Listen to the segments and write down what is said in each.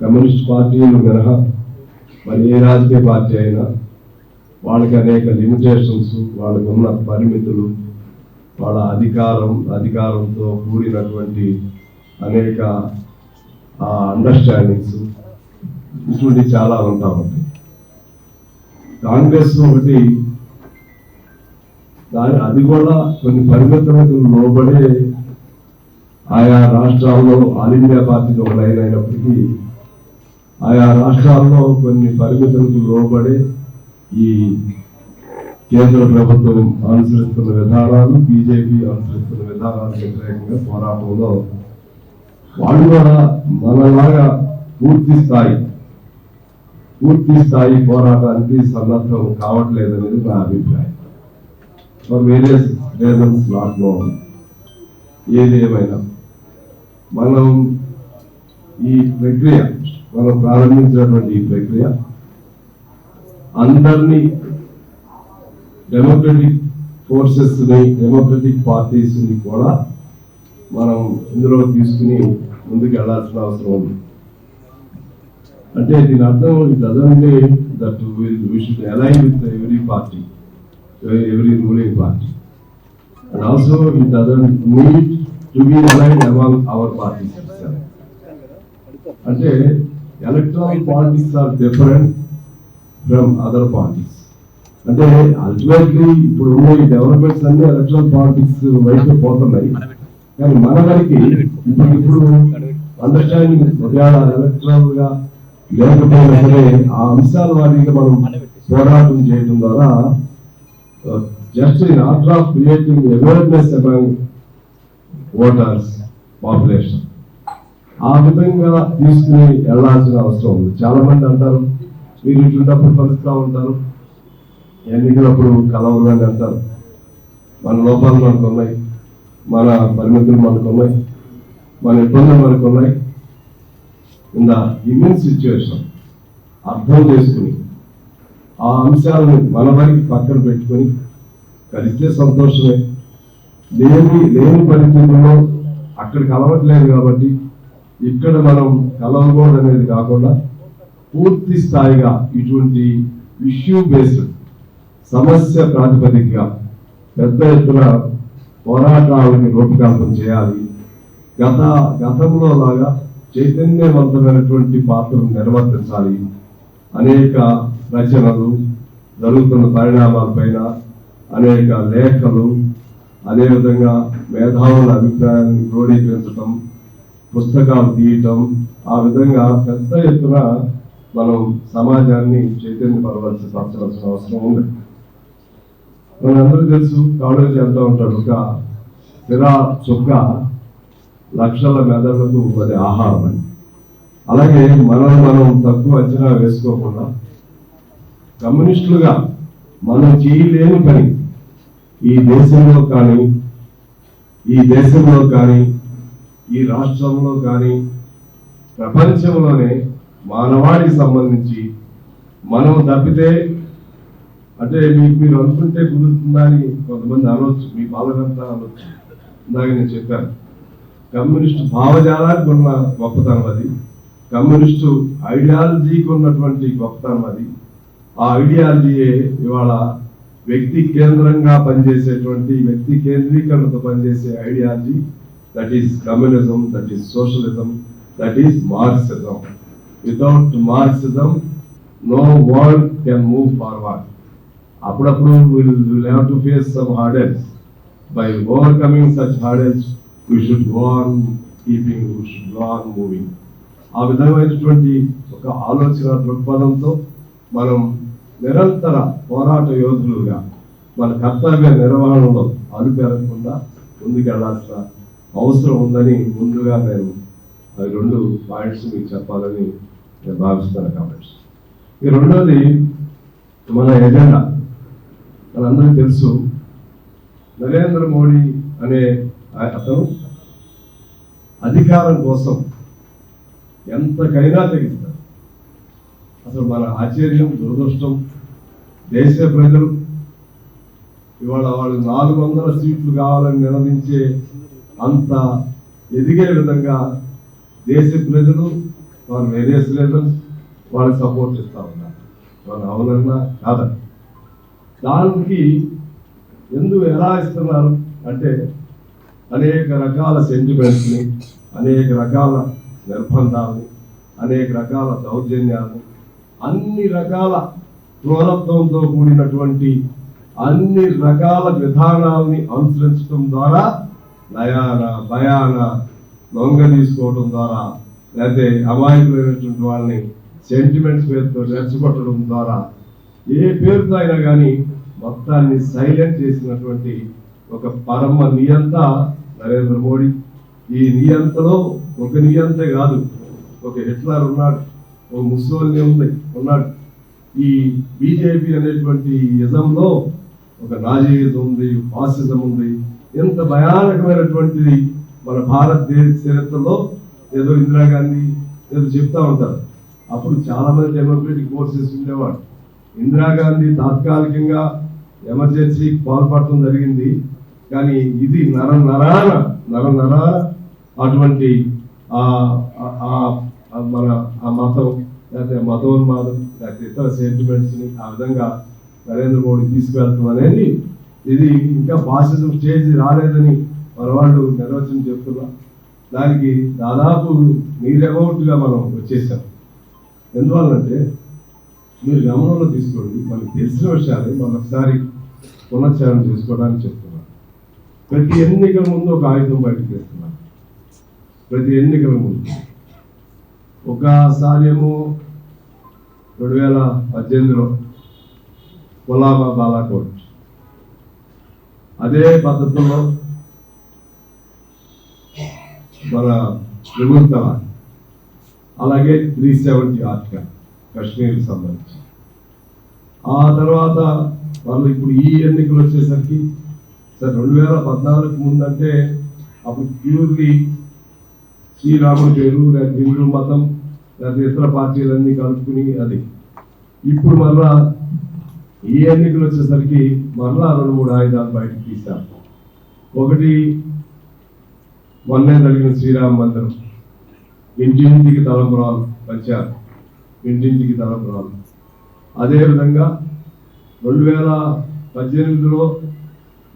Communist పార్టీలు మినహా మరి ఏ రాజకీయ పార్టీ అయినా వాళ్ళకి అనేక లిమిటేషన్స్ వాళ్ళకు ఉన్న పరిమితులు వాళ్ళ అధికారం అధికారంతో కూడినటువంటి అనేక అండర్స్టాండింగ్స్ ఇటువంటి చాలా ఉంటా ఉంటాయి. కాంగ్రెస్ ఒకటి దాని అది కూడా కొన్ని పరిమితులకు లోబడే ఆయా రాష్ట్రాల్లో ఆల్ ఇండియా పార్టీకి ఒక లైన్ అయినప్పటికీ ఆయా రాష్ట్రాల్లో కొన్ని పరిమితులకు లోబడి ఈ కేంద్ర ప్రభుత్వం అనుసరిస్తున్న విధానాలు బీజేపీ అనుసరిస్తున్న విధానాలకు వ్యతిరేకంగా పోరాటంలో వాళ్ళు కూడా మనలాగా పూర్తి స్థాయి పూర్తి స్థాయి పోరాటానికి సన్నద్ధం కావట్లేదనేది నా అభిప్రాయం. For various reasons not no ఏది ఏమైనా మనం ఈ ప్రక్రియ మనం ప్రారంభించినటువంటి ఈ ప్రక్రియ అందరినీ డెమోక్రటిక్ ఫోర్సెస్ని డెమోక్రటిక్ పార్టీస్ని కూడా మనం ఇందులో తీసుకుని ముందుకు వెళ్ళాల్సిన అవసరం ఉంది. అంటే దీని అర్థం it doesn't that we should align with every party every ruling party and also it doesn't need to be align among our parties అంటే electronic politics are different from other parties అంటే అల్టిమేట్లీ ఇప్పుడు ఉన్న ఈ developments అన్ని electronic politics వైపు పోతున్నాయి. కానీ మన వారికి ఇప్పుడు ఇప్పుడు అండర్స్టాండింగ్ ఒకవేళ ఎలక్ట్రల్గా లేకపోయినా సరే ఆ అంశాల వారికి మనం పోరాటం చేయడం ద్వారా just in order of creating awareness among voters population ఆ విధంగా తీసుకుని వెళ్ళాల్సిన అవసరం ఉంది. చాలా మంది అంటారు మీరు ఇట్లున్నప్పుడు కలుస్తూ ఉంటారు. ఎన్నికలప్పుడు కలవరు అని అంటారు. మన లోపాలు మనకు ఉన్నాయి మన పరిమితులు మనకు ఉన్నాయి మన ఇబ్బందులు మనకు ఉన్నాయి. ఇన్ ద గివెన్ సిచ్యువేషన్ అర్థం చేసుకుని ఆ అంశాలను మన వారికి పక్కన పెట్టుకొని కలిస్తే సంతోషమే. లేని లేని పరిస్థితుల్లో అక్కడ కలవట్లేదు కాబట్టి ఇక్కడ మనం కలవకూడదు అనేది కాకుండా పూర్తి స్థాయిగా ఇటువంటి ఇష్యూ బేస్డ్ సమస్య ప్రాతిపదికగా పెద్ద ఎత్తున పోరాటాలని రూపకల్పన చేయాలి. గత గతంలో లాగా చైతన్యవంతమైనటువంటి పాత్రను నిర్వర్తించాలి. అనేక రచనలు జరుగుతున్న పరిణామాలపైన అనేక లేఖలు అదేవిధంగా మేధావుల అభిప్రాయాన్ని క్రోడీకరించడం పుస్తకాలు తీయటం ఆ విధంగా పెద్ద ఎత్తున మనం సమాజాన్ని చైతన్యపరవలసి పరచవలసిన అవసరం ఉంది. మనందరూ తెలుసు కాలేజీ ఎంత ఉంటాడు ఒక సిరా చుక్క లక్షల మెదళ్ళకు అది ఆహారం అని. అలాగే మనం మనం తక్కువ అంచనా వేసుకోకుండా కమ్యూనిస్టులుగా మనం చేయలేని పని ఈ దేశంలో కానీ ఈ దేశంలో కానీ ఈ రాష్ట్రంలో కానీ ప్రపంచంలోనే మానవాళికి సంబంధించి మనం తప్పితే అంటే మీకు మీరు అనుకుంటే కుదురుతుందా అని కొంతమంది అనవచ్చు మీ బాలకంతా అనవచ్చు ఇందాక నేను చెప్పాను. కమ్యూనిస్ట్ భావజాలానికి ఉన్న గొప్పతనం అది. కమ్యూనిస్టు ఐడియాలజీకి ఉన్నటువంటి గొప్పతనం అది. ఆ ఐడియాలజీయే ఇవాళ వ్యక్తి కేంద్రంగా పనిచేసేటువంటి వ్యక్తి కేంద్రీకరణతో పనిచేసే ideology. That is communism that is socialism that is Marxism without Marxism no world can move forward అప్పుడప్పుడు will will have to face some hardens by overcoming such hardens we should go on keeping we should go on moving ఆ విధమైనటువంటి ఒక ఆలోచన దృక్పథంతో మనం నిరంతర పోరాట యోధులుగా మన కర్తవ్య నిర్వహణలో అలుపెరగకుండా ముందుకెళ్ళాల్సిన అవసరం ఉందని ముందుగా నేను అది రెండు పాయింట్స్ మీకు చెప్పాలని నేను భావిస్తున్నాను కాబట్టి. ఈ రెండోది మన ఎజెండా. మనందరికీ తెలుసు నరేంద్ర మోడీ అనే అతను అధికారం కోసం ఎంతకైనా తెగిస్తారు అసలు మన ఆశ్చర్యం దురదృష్టం దేశ ప్రజలు ఇవాళ వాళ్ళు నాలుగు వందల సీట్లు కావాలని నిలదించే అంత ఎదిగే విధంగా దేశ ప్రజలు వారు వేరియస్ రీజన్స్ వాళ్ళకి సపోర్ట్ ఇస్తా ఉన్నారు. వాళ్ళు అవలన్నా కాదా? దానికి ఎందుకు ఎలా ఇస్తున్నారు అంటే అనేక రకాల సెంటిమెంట్స్ని అనేక రకాల నిర్బంధాలని అనేక రకాల దౌర్జన్యాలని అన్ని రకాల క్రూరత్వంతో కూడినటువంటి అన్ని రకాల విధానాలని అనుసరించడం ద్వారా నయాన భయాన దొంగ తీసుకోవడం ద్వారా లేకపోతే అమాయకులైనటువంటి వాళ్ళని సెంటిమెంట్స్ పేరుతో రెచ్చగొట్టడం ద్వారా ఏ పేరుతో అయినా కానీ మొత్తాన్ని సైలెంట్ చేసినటువంటి ఒక పరమ నియంత నరేంద్ర మోడీ. ఈ నియంతలో ఒక నియంతే కాదు ఒక హిట్లర్ ఉన్నాడు ఒక ముస్సోల్ని ఉంది ఉన్నాడు. ఈ బీజేపీ అనేటువంటి ఇజంలో ఒక నాజీయిజం ఉంది ఫాసిజం ఉంది ఎంత భయానకమైనటువంటిది మన భారతదేశ చరిత్రలో ఏదో ఇందిరాగాంధీ ఏదో చెప్తా ఉంటారు. అప్పుడు చాలా మంది డెమోక్రటిక్ ఫోర్సెస్ ఉండేవాడు ఇందిరాగాంధీ తాత్కాలికంగా ఎమర్జెన్సీ పాల్పడటం జరిగింది. కానీ ఇది నర నరాన నర నరాన అటువంటి ఆ ఆ- మన ఆ మతం లేకపోతే మతోన్మాదం లేకపోతే ఇతర సెంటిమెంట్స్ని ఆ విధంగా నరేంద్ర మోడీ తీసుకువెళ్తాం అనేది ఇది ఇంకా ఫాసిజం స్టేజ్ రాలేదని మన వాళ్ళు నిర్వచనం చెప్తున్నా. దానికి దాదాపు నీరెవౌట్గా మనం వచ్చేసాం. ఎందువల్లంటే మీరు గమనంలో తీసుకోండి మనకు తెలిసిన విషయాలే మనం ఒకసారి పునశ్చరణ చేసుకోవడానికి చెప్తున్నాను ప్రతి ఎన్నికల ముందు ఒక ఆయుధం బయటకు తెస్తున్నాను ప్రతి ఎన్నికల ముందు. ఒకసారి ఏమో రెండు వేల పద్దెనిమిదిలో కొలాబా బాలాకోట్ అదే పద్ధతిలో మన విముక్తల అలాగే త్రీ సెవెంటీ ఆర్టికల్ కశ్మీర్ సంబంధించి. ఆ తర్వాత వాళ్ళు ఇప్పుడు ఈ ఎన్నికలు వచ్చేసరికి సార్ రెండు వేల పద్నాలుగు ముందంటే అప్పుడు ప్యూర్లీ శ్రీరాముడు పేరు లేదా హిందూ మతం లేదా ఇతర పార్టీలన్నీ కలుపుకుని అది. ఇప్పుడు మళ్ళా ఈ ఎన్నికలు వచ్చేసరికి మరలా రెండు మూడు ఆయుధాలు బయటకు తీశాం. ఒకటి మొన్నే జరిగిన శ్రీరామ మందిరం. ఇంటింటికి తలంపురాలు పంచారు. ఇంటింటికి తలంపురాలు అదేవిధంగా రెండు వేల పద్దెనిమిదిలో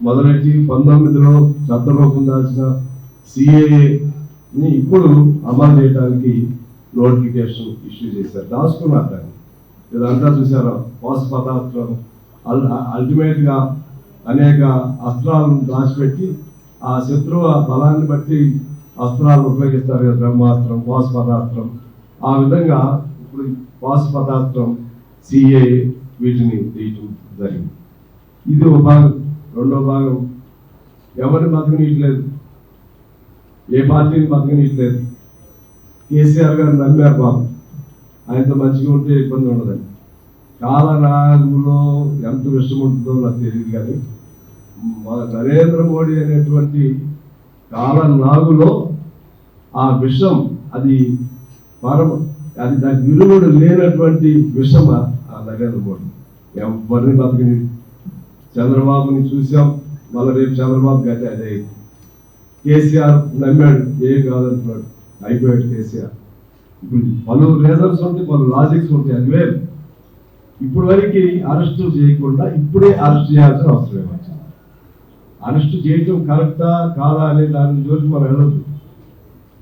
మొదలెట్టి పంతొమ్మిదిలో చట్టరూపం దాల్చిన సిఏఏని ఇప్పుడు అమలు చేయడానికి నోటిఫికేషన్ ఇష్యూ చేశారు. దాచుకున్నారు దాన్ని. ఇదంతా చూసారా పోష పదార్థం అల్టిమేట్గా అనేక అస్త్రాలను దాచిపెట్టి ఆ శత్రువు ఆ బలాన్ని బట్టి అస్త్రాలు ఉపయోగిస్తారు. బ్రహ్మాస్త్రం పోష పదార్థం. ఆ విధంగా ఇప్పుడు పోష పదార్థం సిఏ వీటిని తీయటం జరిగింది. ఇది ఒక భాగం. రెండో భాగం. ఎవరిని బతకనీయట్లేదు? ఏ పార్టీని బతకనీయట్లేదు? కేసీఆర్ గారు నమ్మారు బాబు. ఆయనతో మంచిగా ఉంటే ఇబ్బంది ఉండదండి కాలనాగులో ఎంత విషయం ఉంటుందో నాకు తెలియదు కానీ నరేంద్ర మోడీ అనేటువంటి కాలనాగులో ఆ విషం అది పరమ అది దాని విలువడు లేనటువంటి విషమ ఆ నరేంద్ర మోడీ. ఎవరిని బతకని చంద్రబాబుని చూసాం మళ్ళీ రేపు చంద్రబాబు గతే అదే. కేసీఆర్ నమ్మాడు ఏం కాదంటున్నాడు. అయిపోయాడు కేసీఆర్. పలు రీజన్స్ ఉంటాయి పలు లాజిక్స్ ఉంటాయి అది వేరు. ఇప్పుడు వరకు అరెస్ట్ చేయకుండా ఇప్పుడే అరెస్ట్ చేయాల్సిన అవసరం ఏమొచ్చింది అరెస్ట్ చేయటం కరెక్టా కాదా అనే దాని జోలికి మనం వెళ్ళదు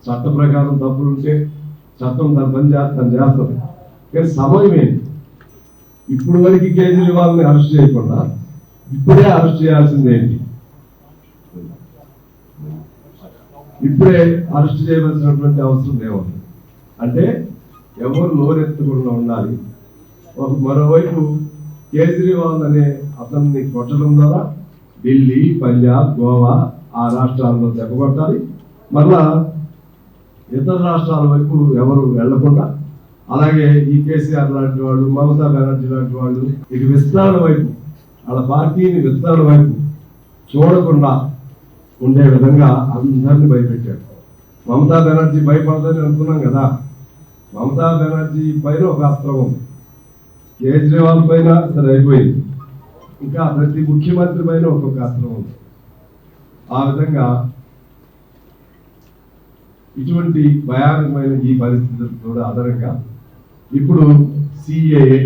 చట్ట ప్రకారం తప్పులు ఉంటే చట్టం దాని పని చేస్తాను చేస్తుంది. కానీ సమయం ఏంటి ఇప్పుడు వరకు కేజ్రీవాల్ని అరెస్ట్ చేయకుండా ఇప్పుడే అరెస్ట్ చేయాల్సింది ఏంటి? ఇప్పుడే అరెస్ట్ చేయవలసినటువంటి అవసరం ఏముంది? అంటే ఎవరు నోరెత్తకుండా ఉండాలి. ఒక మరోవైపు కేజ్రీవాల్ అనే అతన్ని కొట్టడం ద్వారా ఢిల్లీ పంజాబ్ గోవా ఆ రాష్ట్రాల్లో తెగబట్టాలి. మరలా ఇతర రాష్ట్రాల వైపు ఎవరు వెళ్ళకుండా అలాగే ఈ కేసీఆర్ లాంటి వాళ్ళు మమతా బెనర్జీ లాంటి వాళ్ళు ఇక విస్తరణ వైపు వాళ్ళ పార్టీని విస్తరణ వైపు చూడకుండా ఉండే విధంగా అందరిని భయపెట్టాడు మమతా బెనర్జీ భయపడదని అనుకున్నాం కదా. మమతా బెనర్జీ పైన ఒక అస్త్రం ఉంది. కేజ్రీవాల్ పైన సరే అయిపోయింది. ఇంకా ప్రతి ముఖ్యమంత్రి పైన ఒక్కొక్క అస్త్రం ఉంది. ఆ విధంగా ఇటువంటి భయానకమైన ఈ పరిస్థితులకు కూడా అదనంగా ఇప్పుడు సిఏఏ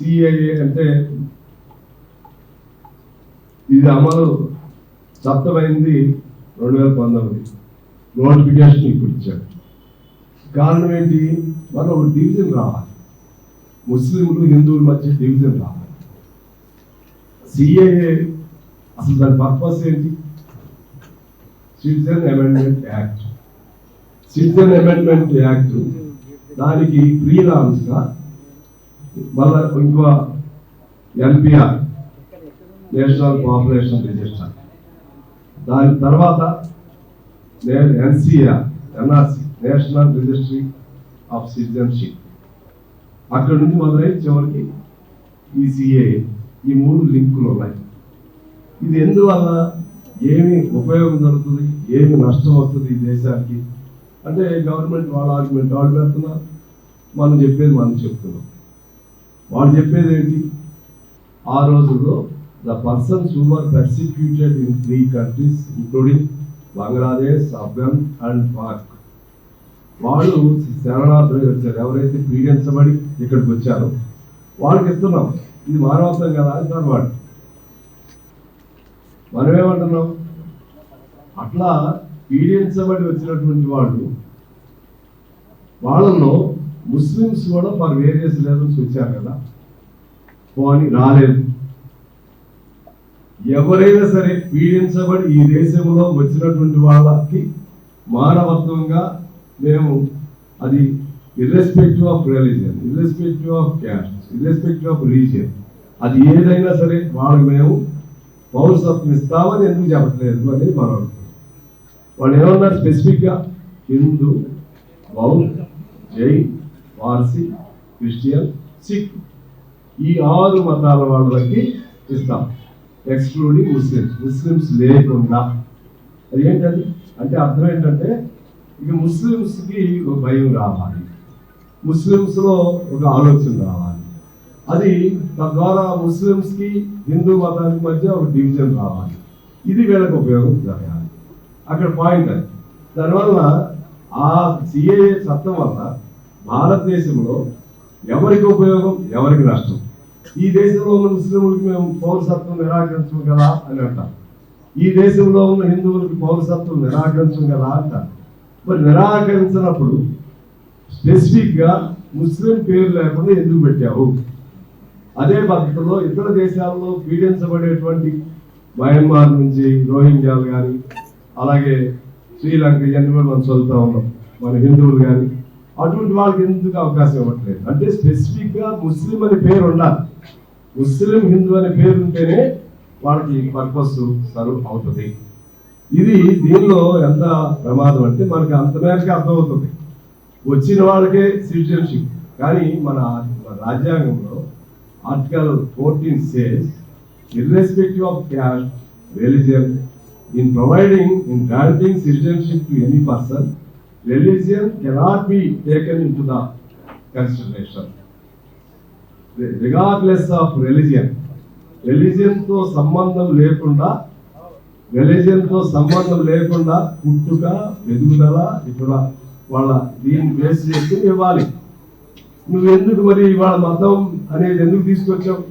సిఏఏ అంటే ఇది అమలు చట్టమైంది రెండు వేల పంతొమ్మిది. నోటిఫికేషన్ ఇప్పుడు ఇచ్చారు. కారణం ఏంటి? మనం ఒక డివిజన్ రావాలి. ముస్లింలు హిందువుల మధ్య డివిజన్ రావాలి. సిఏఏ అసలు దాని పర్పస్ ఏంటి? Citizen amendment act citizen amendment act దానికి ఫ్రీలాన్స్గా మళ్ళా ఇంకో ఎన్పిఆర్ నేషనల్ పాపులేషన్ రిజిస్టర్ దాని తర్వాత నేను NCR NRC national registry of citizenship. అక్కడ నుంచి మొదలై చివరికి ఈసీఏ ఈ మూడు లింకులు ఉన్నాయి. ఇది ఎందువల్ల ఏమి ఉపయోగం జరుగుతుంది ఏమి నష్టం వస్తుంది ఈ దేశానికి? అంటే గవర్నమెంట్ వాళ్ళ ఆర్గ్యుమెంట్ వాళ్ళు పెడుతున్నారు మనం చెప్పేది మనం చెప్తున్నాం. వాళ్ళు చెప్పేది ఏంటి? ఆ రోజుల్లో the persons who are persecuted in three countries including Bangladesh Afghan and Pak. వాళ్ళు శరణార్థులు వచ్చారు. ఎవరైతే పీడించబడి ఇక్కడికి వచ్చారో వాళ్ళకి ఇస్తున్నాం. ఇది మానవత్వం కదా అంటారు వాళ్ళు మనం అట్లా పీడించబడి వచ్చినటువంటి వాళ్ళు వాళ్ళలో ముస్లిమ్స్ కూడా ఫర్ వేరియస్ లెవెల్స్ వచ్చారు కదా. పోని రాలేదు. ఎవరైనా సరే పీడించబడి ఈ దేశంలో వచ్చినటువంటి వాళ్ళకి మానవత్వంగా మేము అది irrespective of religion irrespective of caste irrespective of religion అది ఏదైనా సరే వాళ్ళకి మేము పౌరసత్వం ఇస్తామని ఎందుకు చెప్పట్లేదు అనేది మనం వాళ్ళు ఏమన్నారు స్పెసిఫిక్గా? హిందూ బౌద్ధ జైన్ పార్సీ క్రిస్టియన్ సిక్ ఈ ఆరు మతాల వాళ్ళకి ఇస్తాం. Excluding Muslims. ముస్లిమ్స్ లేకుండా. అది ఏంటది? అంటే అర్థం ఏంటంటే ఇక ముస్లిమ్స్కి ఒక భయం రావాలి. ముస్లిమ్స్లో ఒక ఆలోచన రావాలి. అది తద్వారా ముస్లిమ్స్కి హిందూ మతానికి మధ్య ఒక డివిజన్ రావాలి. ఇది వీళ్ళకి ఉపయోగం జరగాలి అక్కడ పాయింట్ అది. దానివల్ల ఆ సిఏఏ చట్టం వల్ల భారతదేశంలో ఎవరికి ఉపయోగం? ఎవరికి నష్టం? ఈ దేశంలో ఉన్న ముస్లింలకు మేము పౌరసత్వం నిరాకరించం కదా అని అంటారు. ఈ దేశంలో ఉన్న హిందువులకు పౌరసత్వం నిరాకరించం కదా అంటారు. మరి నిరాకరించినప్పుడు స్పెసిఫిక్గా ముస్లిం పేరు లేకుండా ఎందుకు పెట్టావు? అదే పద్ధతిలో ఇతర దేశాల్లో పీడించబడేటువంటి మయన్మార్ నుంచి రోహింగ్యాలు కానీ అలాగే శ్రీలంక ఇవన్నీ కూడా మనం చదువుతూ ఉన్నాం మన హిందువులు కానీ అటువంటి వాళ్ళకి ఎందుకు అవకాశం ఇవ్వట్లేదు? అంటే స్పెసిఫిక్గా ముస్లిం అనే పేరు ఉండాలి. ముస్లిం హిందూ అనే పేరు ఉంటేనే వాళ్ళకి పర్పస్ సర్వ్ అవుతుంది. ఇది దీనిలో ఎంత ప్రమాదం అంటే మనకి అంత మేరకే అర్థమవుతుంది. వచ్చిన వాళ్ళకే సిటిజన్షిప్ కానీ మన రాజ్యాంగంలో article fourteen says irrespective of caste religion in providing in granting citizenship to any person religion cannot be taken into the constitution regardless of religion రిలీజియన్తో సంబంధం లేకుండా religion తో సంబంధం లేకుండా పుట్టుక ఎదుగుదల ఇక్కడ వాళ్ళ దీన్ని బేస్ చేసుకుని ఇవ్వాలి. నువ్వు ఎందుకు మరి ఇవాళ మతం అనేది ఎందుకు తీసుకొచ్చావు?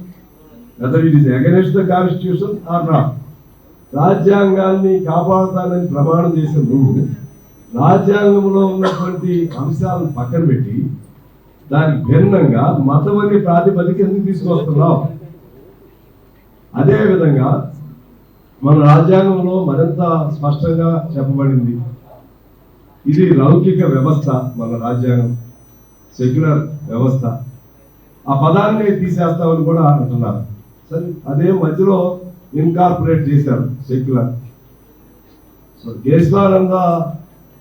Whether it is against the constitution or not రాజ్యాంగాన్ని కాపాడుతానని ప్రమాణం చేసిన నువ్వు రాజ్యాంగంలో ఉన్నటువంటి అంశాలను పక్కన పెట్టి దానికి భిన్నంగా మతం అనే ప్రాతిపదిక ఎందుకు తీసుకొస్తున్నావు? అదేవిధంగా మన రాజ్యాంగంలో మరింత స్పష్టంగా చెప్పబడింది. ఇది లౌకిక వ్యవస్థ మన రాజ్యాంగం. సెక్యులర్ వ్యవస్థ. ఆ పదాన్ని తీసేస్తామని కూడా అంటున్నారు. సరే అదే మధ్యలో ఇన్కార్పొరేట్ చేశారు secular. So Kesavananda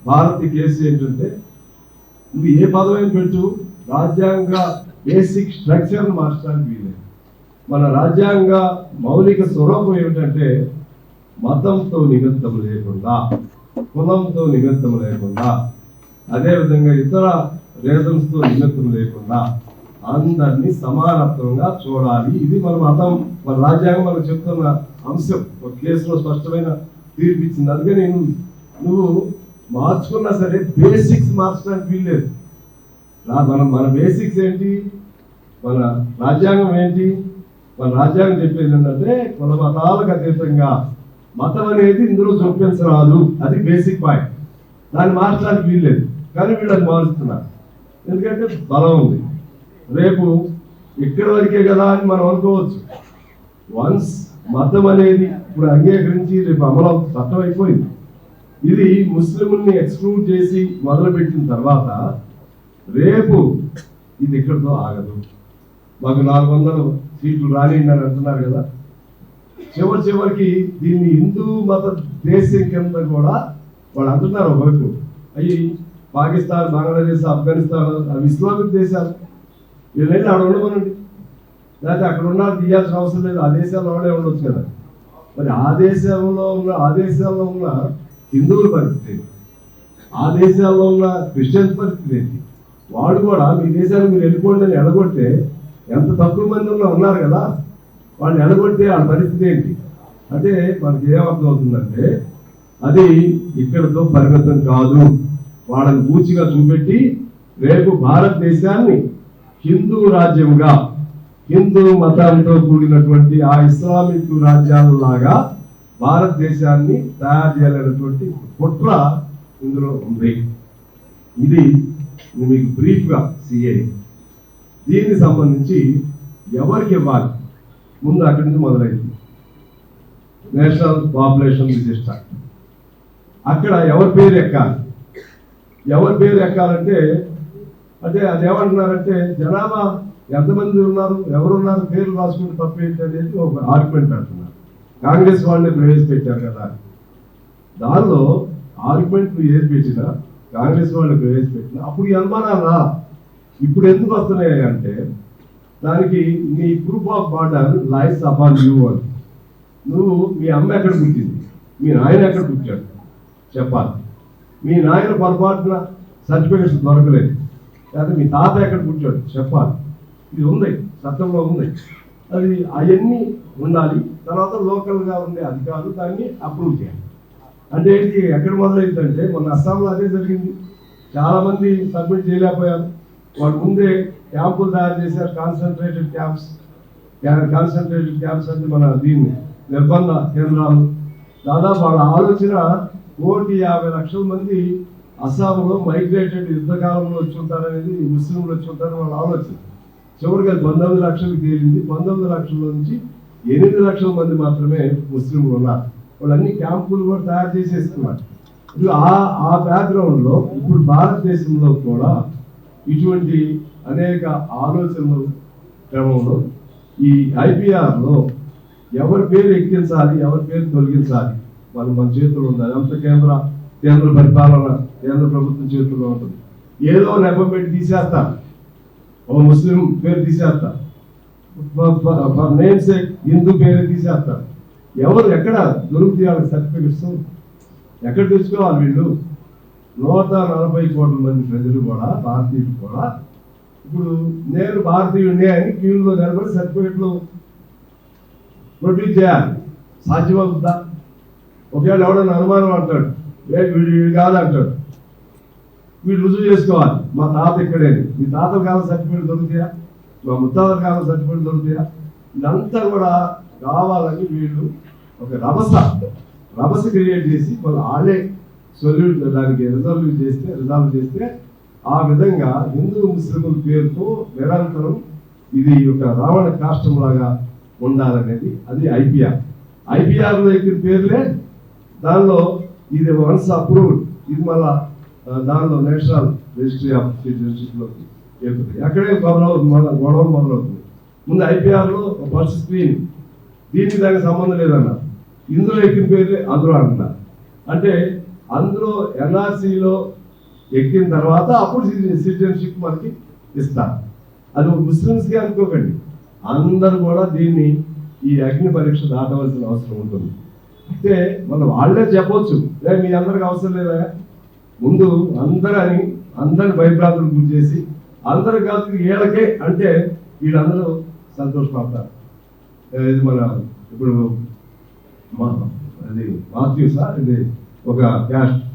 Bharati case ఏంటంటే నువ్వు ఏ పదమైన పెట్టు రాజ్యాంగ బేసిక్ స్ట్రక్చర్ మార్చడానికి వీలేదు. మన రాజ్యాంగ మౌలిక స్వరూపం ఏమిటంటే మతంతో నిమిత్తం లేకుండా కులంతో నిమిత్తం లేకుండా అదేవిధంగా ఇతర రేజన్స్తో నిమిత్తం లేకుండా అందరినీ సమానత్వంగా చూడాలి. ఇది మన మతం మన రాజ్యాంగం మనకు చెప్తున్న అంశం. ఒక కేసులో స్పష్టమైన తీర్పు ఇచ్చింది. అందుకే నేను నువ్వు మార్చుకున్నా సరే బేసిక్స్ మార్చడానికి వీల్లేదు. మన మన బేసిక్స్ ఏంటి? మన రాజ్యాంగం ఏంటి? మన రాజ్యాంగం చెప్పేది ఏంటంటే కుల మతాలకు అతీతంగా మతం అనేది ఇందులో చూపించరాదు అది బేసిక్ పాయింట్ దాన్ని మార్చడానికి వీల్లేదు కానీ వీళ్ళకి మారుస్తున్నారు. ఎందుకంటే బలం ఉంది. రేపు ఇక్కడ వరకే కదా అని మనం అనుకోవచ్చు. వన్స్ మతం అనేది ఇప్పుడు అంగీకరించి రేపు అమలు చట్టం అయిపోయింది. ఇది ముస్లింని ఎక్స్క్లూడ్ చేసి మొదలుపెట్టిన తర్వాత రేపు ఇది ఇక్కడితో ఆగదు. మాకు నాలుగు వందలు సీట్లు రానియండి అని అంటున్నారు కదా. చివరి చివరికి దీన్ని హిందూ మత దేశం కింద కూడా వాళ్ళు అంటున్నారు ఒకవైపు. అయ్యి పాకిస్తాన్ బంగ్లాదేశ్ ఆఫ్ఘనిస్తాన్ అవి ఇస్లామిక్ దేశాలు. వీళ్ళైనా అక్కడ ఉండమనండి. లేకపోతే అక్కడ ఉన్న తీయాల్సిన అవసరం లేదు. ఆ దేశాల్లో వాళ్ళే ఉండొచ్చు కదా. మరి ఆ దేశంలో ఉన్న ఆ దేశాల్లో ఉన్న హిందువుల పరిస్థితి ఆ దేశాల్లో ఉన్న క్రిస్టియన్స్ పరిస్థితి ఏంటి? వాడు కూడా మీ దేశానికి మీరు వెళ్ళిపోండి అని ఎంత తక్కువ మంది ఉన్నారు కదా. వాళ్ళని ఎలగొడితే ఆ పరిస్థితి ఏంటి? అంటే మనకి ఏమర్థం అవుతుందంటే అది ఇక్కడతో పరిమితం కాదు. వాళ్ళని పూచిగా చూపెట్టి రేపు భారతదేశాన్ని హిందూ రాజ్యంగా హిందూ మతంతో కూడినటువంటి ఆ ఇస్లామిక్ రాజ్యాలలాగా భారతదేశాన్ని తయారు చేయాలనేటువంటి కుట్ర ఇందులో ఉంది. ఇది మీకు బ్రీఫ్గా సిఏ దీనికి సంబంధించి ఎవరికి ఇవ్వాలి? ముందు అక్కడి నుంచి మొదలైంది. National population register. అక్కడ ఎవరి పేరు ఎక్కాలి? ఎవరి పేరు ఎక్కాలంటే అంటే అది ఏమంటున్నారంటే జనాభా ఎంతమంది ఉన్నారు ఎవరున్నారు పేర్లు రాసుకుంటే తప్పేంటి అనేది ఒక ఆర్గ్యుమెంట్ అంటున్నారు. కాంగ్రెస్ వాళ్ళని ప్రవేశపెట్టారు కదా. దానిలో ఆర్గ్యుమెంట్లు ఏది పెట్టినా కాంగ్రెస్ వాళ్ళు ప్రవేశపెట్టినా అప్పుడు ఈ అనుమానాలు రా. ఇప్పుడు ఎందుకు వస్తున్నాయి అంటే దానికి నీ proof of border life upon you అని నువ్వు మీ అమ్మ ఎక్కడ పుట్టింది? మీ నాయన ఎక్కడ పుట్టాడు? చెప్పాలి. మీ నాయన పొరపాటున సర్టిఫికేట్స్ దొరకలేదు. లేదా మీ తాత ఎక్కడ పుట్టాడు? చెప్పాలి. ఇది ఉంది చట్టంలో ఉంది. అది అవన్నీ ఉండాలి. తర్వాత లోకల్గా ఉండే అధికారులు దాన్ని అప్రూవ్ చేయాలి. అంటే ఇది ఎక్కడ మొదలైందంటే మొన్న అస్సాంలో అదే జరిగింది. చాలామంది సబ్మిట్ చేయలేకపోయారు. వాడు ముందే క్యాంపులు తయారు చేశారు కాన్సన్ట్రేటెడ్ క్యాంప్స్ కాన్సన్ట్రేటెడ్ క్యాంప్స్ అంటే మన దీన్ని నిర్బంధ కేంద్రాలు. దాదాపు వాళ్ళ ఆలోచన కోటి యాభై లక్షల మంది అస్సాంలో మైగ్రేటెడ్ యుద్ధకాలంలో వచ్చి ఉంటారనేది ముస్లింలు వచ్చి ఉంటారని వాళ్ళ ఆలోచన. చివరికి అది పంతొమ్మిది లక్షలకు తేలింది. పంతొమ్మిది లక్షల నుంచి ఎనిమిది లక్షల మంది మాత్రమే ముస్లింలు ఉన్నారు. వాళ్ళన్ని క్యాంపులు కూడా తయారు చేసేస్తున్నారు. ఇప్పుడు ఆ ఆ ఇప్పుడు భారతదేశంలో కూడా ఇటువంటి అనేక ఆలోచనలు క్రమంలో ఈ ఐపీఆర్లో ఎవరి పేరు ఎక్కించాలి ఎవరి పేరు తొలగించాలి వాళ్ళు మన చేతుల్లో ఉంది అదంతా కేంద్ర కేంద్ర పరిపాలన కేంద్ర ప్రభుత్వం చేతుల్లో ఉంటుంది. ఏదో నెపం పెట్టి తీసేస్తారు ఓ ముస్లిం పేరు తీసేస్తారు నేమ్స్ హిందూ పేరు తీసేస్తారు ఎవరు ఎక్కడ దొరుకుతాయి వాళ్ళకి సర్టిఫికెట్స్ ఎక్కడ తెచ్చుకోవాలి వీళ్ళు? నూట నలభై కోట్ల మంది ప్రజలు కూడా భారతీయులు కూడా ఇప్పుడు నేను భారతీయుడిని అని క్యూలో నిలబడి సర్టిఫికెట్లు ప్రొడ్యూస్ చేయాలి. సాధ్యమవుతుందా? ఒకవేళ ఎవడన్నా అనుమానం అంటాడు ఏ వీడు వీడు కాదు అంటాడు వీడు రుజువు చేసుకోవాలి. మా తాత ఇక్కడే మీ తాతల కాలం సర్టిఫికేట్ దొరుకుతాయా మా ముత్తాతల కాలం సర్టిఫికేట్ దొరుకుతాయా ఇదంతా కూడా కావాలని వీళ్ళు ఒక రభస రభస క్రియేట్ చేసి వాళ్ళు ఆడే సొల్యూట్ దానికి రిజర్వ్ చేస్తే రిజాల్వ్ చేస్తే ఆ విధంగా హిందూ ముస్లింల పేరుతో నిరంతరం ఇది ఒక రావణ కాష్టం లాగా ఉండాలనేది అది ఐపీఆర్ ఐపీఆర్ దగ్గర ఎక్కిన పేర్లే దానిలో ఇది వన్స్ అప్రూవ్డ్. ఇది మళ్ళా దానిలో నేషనల్ రిజిస్ట్రీ ఆఫ్ రిజిస్ట్రీలోకి లోకి అక్కడే గొడవ గొడవ మొదలవుతుంది ముందు ఐపీఆర్లో ఒక ఫస్ట్ స్క్రీన్. దీనికి దానికి సంబంధం లేదన్న. ఇందులో ఎక్కిన పేర్లే అందులో అంటున్నారు. అంటే అందులో ఎన్ఆర్సీలో ఎక్కిన తర్వాత అప్పుడు సిటిజన్షిప్ మనకి ఇస్తారు అది ముస్లిమ్స్కి అనుకోకండి. అందరూ కూడా దీన్ని ఈ అగ్ని పరీక్ష దాటవలసిన అవసరం ఉంటుంది. అయితే మనం వాళ్ళే చెప్పొచ్చు. "ఏ, మీ అందరికి అవసరం లేదా? ముందు అందరని అందరిని భయభ్రాంతులు గురి చేసి అందరు కాదు వీళ్ళకే అంటే వీళ్ళందరూ సంతోషపడతారు. ఇది మన ఇప్పుడు మా- అది మాథ్యూసా ఇది ఒక క్యాస్ట్.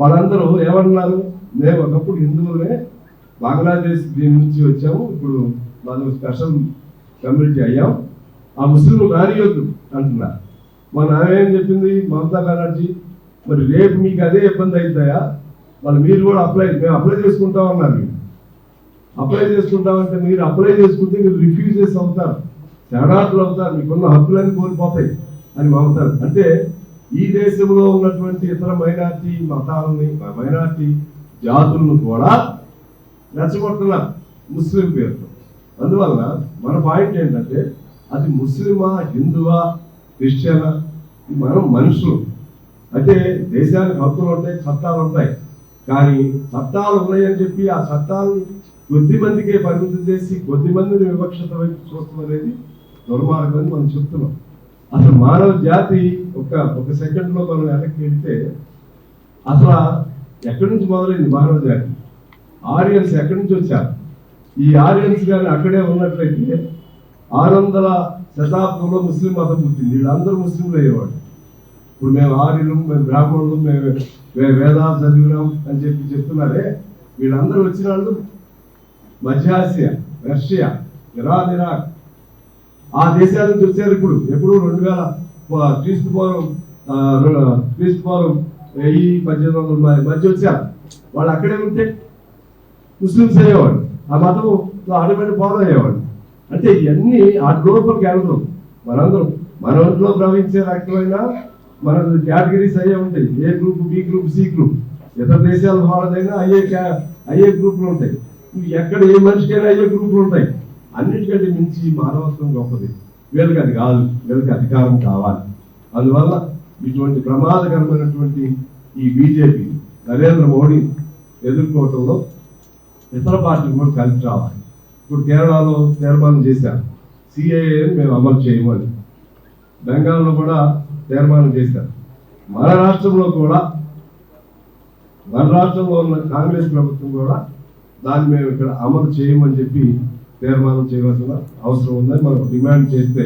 వాళ్ళందరూ ఏమన్నారు? మేము ఒకప్పుడు హిందువులే బంగ్లాదేశ్ దీని నుంచి వచ్చాము. ఇప్పుడు మనం స్పెషల్ కమ్యూనిటీ అయ్యాం. ఆ ముస్లింలు రానియొద్దు అంటున్నారు. మన ఆమె ఏం చెప్పింది? మమతా బెనర్జీ మరి రేపు మీకు అదే ఇబ్బంది అవుతాయా వాళ్ళు మీరు కూడా అప్లై మేము అప్లై చేసుకుంటాం అన్నారు అప్లై చేసుకుంటామంటే మీరు అప్లై చేసుకుంటే మీరు రిఫ్యూజెస్ అవుతారు. శరణార్థులు అవుతారు. మీకున్న హక్కులన్నీ కోల్పోతాయి అని మమతారు అంటే ఈ దేశంలో ఉన్నటువంటి ఇతర మైనార్టీ మతాలని మైనార్టీ జాతులను కూడా రెచ్చగొడుతున్నారు ముస్లిం పేరుతో. అందువల్ల మన పాయింట్ ఏంటంటే అది ముస్లిమా హిందువా క్రిస్టియనా? మనం మనుషులు. అయితే దేశానికి హక్కులు ఉంటాయి చట్టాలు ఉంటాయి. కానీ చట్టాలు ఉన్నాయని చెప్పి ఆ చట్టాలని కొద్ది మందికే పరిమితం చేసి కొద్ది మందిని వివక్షత వైపు చూస్తాం అనేది దుర్మార్గం అని మనం చెప్తున్నాం. అసలు మానవ జాతి ఒక ఒక సెకండ్లో మనం వెనక్కి వెళ్తే అసలు ఎక్కడి నుంచి మొదలైంది మానవ జాతి? ఆరియన్స్ ఎక్కడి నుంచి వచ్చారు? ఈ ఆరియన్స్ కానీ అక్కడే ఉన్నట్లయితే ఆరు వందల శతాబ్దంలో ముస్లిం మతం పుట్టింది. వీళ్ళందరూ ముస్లింలు అయ్యేవాడు ఇప్పుడు మేము ఆర్యులు మేము బ్రాహ్మణులు మేము మేము వేదాలు చదివినాం అని చెప్పి చెప్తున్నారే. వీళ్ళందరూ వచ్చిన వాళ్ళు మధ్యాసియా రష్యా ఇరాన్ ఇరాక్ ఆ దేశాల చూసారు వచ్చారు ఇప్పుడు ఎప్పుడు రెండు వేల క్రీస్తు పూర్వం క్రీస్తు పూర్వం వెయ్యి పద్దెనిమిది వందల మధ్య వచ్చారు. వాళ్ళు అక్కడే ఉంటే ముస్లిమ్స్ అయ్యేవాడు ఆ మతం ఆడబెట్టి ఫాలో అయ్యేవాడు అంటే ఇవన్నీ ఆ గ్లోబల్ వెళ్ళరు మనందరం మన ఒంట్లో ప్రవహించే రకమైన మన కేటగిరీస్ అయ్యే ఉంటాయి. A group B group C group. ఇతర దేశాల వాళ్ళదైనా అయ్యే క్యా- అయ్యే గ్రూపులు ఉంటాయి. ఎక్కడ ఏ మనిషికైనా అయ్యే గ్రూపులు ఉంటాయి. అన్నిటికంటే మించి మానవత్వం గొప్పది. వీళ్ళకి అది కాదు వీళ్ళకి అధికారం కావాలి. అందువల్ల ఇటువంటి ప్రమాదకరమైనటువంటి ఈ బీజేపీ నరేంద్ర మోడీ ఎదుర్కోవటంలో ఇతర పార్టీలు కూడా కలిసి రావాలి. ఇప్పుడు కేరళలో తీర్మానం చేశారు. సిఐఏని మేము అమలు చేయమని బెంగాల్లో కూడా తీర్మానం చేశారు. మన రాష్ట్రంలో కూడా మన రాష్ట్రంలో ఉన్న కాంగ్రెస్ ప్రభుత్వం కూడా దాన్ని మేము ఇక్కడ అమలు చేయమని చెప్పి తీర్మానం చేయవలసిన అవసరం ఉందని మనం డిమాండ్ చేస్తే